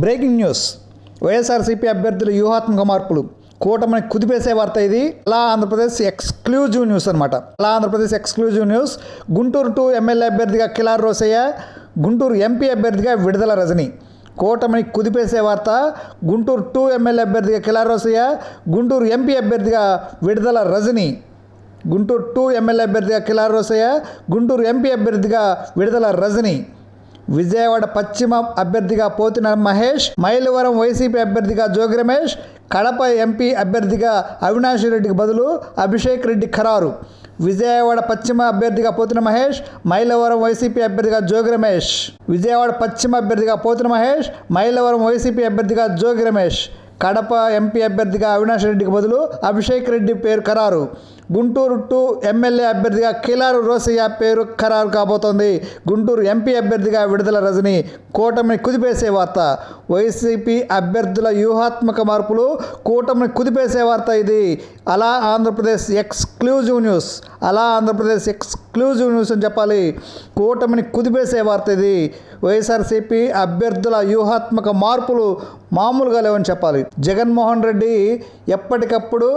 Breaking news. YSRCP అభ్యర్థుల వ్యూహాత్మక మార్పులు. కూటమిని కుదిపేసే వార్త ఇది. అలా ఆంధ్రప్రదేశ్ ఎక్స్క్లూజివ్ న్యూస్ అనమాట అలా Andhra Pradesh exclusive news. Guntur two MLA అభ్యర్థిగా కిలార్ రోసయ్య గుంటూరు ఎంపీ అభ్యర్థిగా విడుదల రజని. కూటమిని కుదిపేసే వార్త. గుంటూరు టూ ఎమ్మెల్యే అభ్యర్థిగా కిలార్ రోసయ్య గుంటూరు ఎంపీ అభ్యర్థిగా విడుదల రజని. గుంటూరు టూ ఎమ్మెల్యే అభ్యర్థిగా కిలార్ రోసయ్య గుంటూరు ఎంపీ అభ్యర్థిగా విడుదల రజని. విజయవాడ పశ్చిమ అభ్యర్థిగా పోతిన మహేష్ మైలవరం వైసీపీ అభ్యర్థిగా జోగి రమేష్ కడప ఎంపీ అభ్యర్థిగా అవినాష్ రెడ్డికి బదులు అభిషేక్ రెడ్డి ఖరారు. విజయవాడ పశ్చిమ అభ్యర్థిగా పోతిన మహేష్ మైలవరం వైసీపీ అభ్యర్థిగా జోగి రమేష్. విజయవాడ పశ్చిమ అభ్యర్థిగా పోతిన మహేష్ మైలవరం వైసీపీ అభ్యర్థిగా జోగి రమేష్. కడప ఎంపీ అభ్యర్థిగా అవినాష్ రెడ్డికి బదులు అభిషేక్ రెడ్డి పేరు ఖరారు. గుంటూరు టూ ఎమ్మెల్యే అభ్యర్థిగా కిలారు రోసయ్య పేరు ఖరారు కాబోతోంది. గుంటూరు ఎంపీ అభ్యర్థిగా విడుదల రజని కూటమిని కుదిపేసే వార్త. వైసీపీ అభ్యర్థుల వ్యూహాత్మక మార్పులు కూటమిని కుదిపేసే వార్త ఇది. అలా ఆంధ్రప్రదేశ్ ఎక్స్క్లూజివ్ న్యూస్. అలా ఆంధ్రప్రదేశ్ ఎక్స్క్లూజివ్ న్యూస్ అని చెప్పాలి. కూటమిని కుదిపేసే వార్త ఇది. వైఎస్ఆర్సీపీ అభ్యర్థుల వ్యూహాత్మక మార్పులు మామూలుగా లేవని చెప్పాలి. జగన్మోహన్ రెడ్డి ఎప్పటికప్పుడు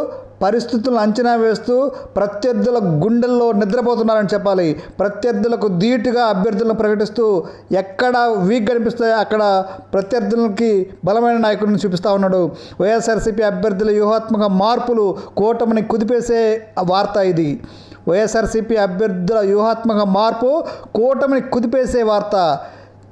పరిస్థితులను అంచనా వేస్తూ ప్రత్యర్థుల గుండెల్లో నిద్రపోతున్నారని చెప్పాలి. ప్రత్యర్థులకు ధీటుగా అభ్యర్థులను ప్రకటిస్తూ ఎక్కడ వీక్ కనిపిస్తాయో అక్కడ ప్రత్యర్థులకి బలమైన నాయకుడిని చూపిస్తూ ఉన్నాడు. వైఎస్ఆర్సీపీ అభ్యర్థుల వ్యూహాత్మక మార్పులు కూటమిని కుదిపేసే వార్త ఇది. వైఎస్ఆర్సీపీ అభ్యర్థుల వ్యూహాత్మక మార్పు కూటమిని కుదిపేసే వార్త.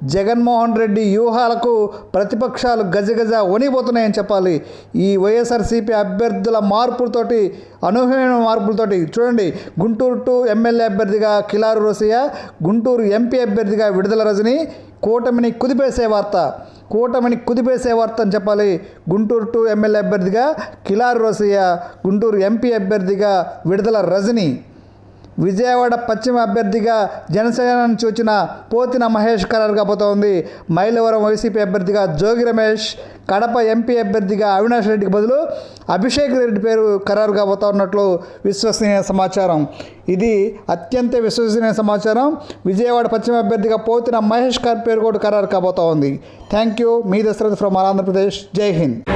జగన్మోహన్ రెడ్డి వ్యూహాలకు ప్రతిపక్షాలు గజగజ వణిపోతున్నాయని చెప్పాలి. ఈ వైఎస్ఆర్సీపీ అభ్యర్థుల మార్పులతోటి అనూహ్యమైన మార్పులతోటి చూడండి. గుంటూరు టూ ఎమ్మెల్యే అభ్యర్థిగా కిలారు రోసయ్య గుంటూరు ఎంపీ అభ్యర్థిగా విడుదల రజని కూటమిని కుదిపేసే వార్త కూటమిని కుదిపేసే వార్త అని చెప్పాలి. గుంటూరు టూ ఎమ్మెల్యే అభ్యర్థిగా కిలారు రోసయ్య గుంటూరు ఎంపీ అభ్యర్థిగా విడుదల రజని. విజయవాడ పశ్చిమ అభ్యర్థిగా జనసేనను చూచిన వచ్చిన పోతిన మహేష్ ఖరారు కాబోతోంది మైలవరం వైసీపీ అభ్యర్థిగా జోగి రమేష్ కడప ఎంపీ అభ్యర్థిగా అవినాష్ రెడ్డికి బదులు అభిషేక్ రెడ్డి పేరు ఖరారు కాబోతా ఉన్నట్లు విశ్వసనీయ సమాచారం. ఇది అత్యంత విశ్వసనీయ సమాచారం. విజయవాడ పశ్చిమ అభ్యర్థిగా పోతిన మహేష్ గారి పేరు కూడా ఖరారు కాబోతా ఉంది థ్యాంక్ యూ. మీ దశరథ్ ఫ్రమ్ ఆంధ్రప్రదేశ్. జై Hind.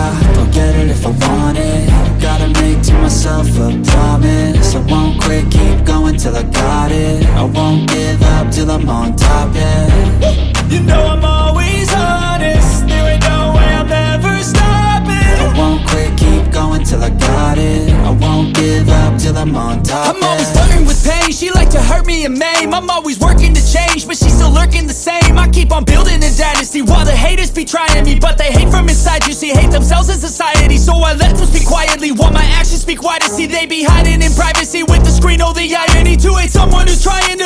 being. I'm always working to change, but she's still lurking the same. I keep on building a dynasty while the haters be trying me, but they hate from inside. You see, hate themselves in society, so I let them speak quietly while my actions speak wider. See, they be hiding in privacy with the screen. Oh, the irony to hate someone who's trying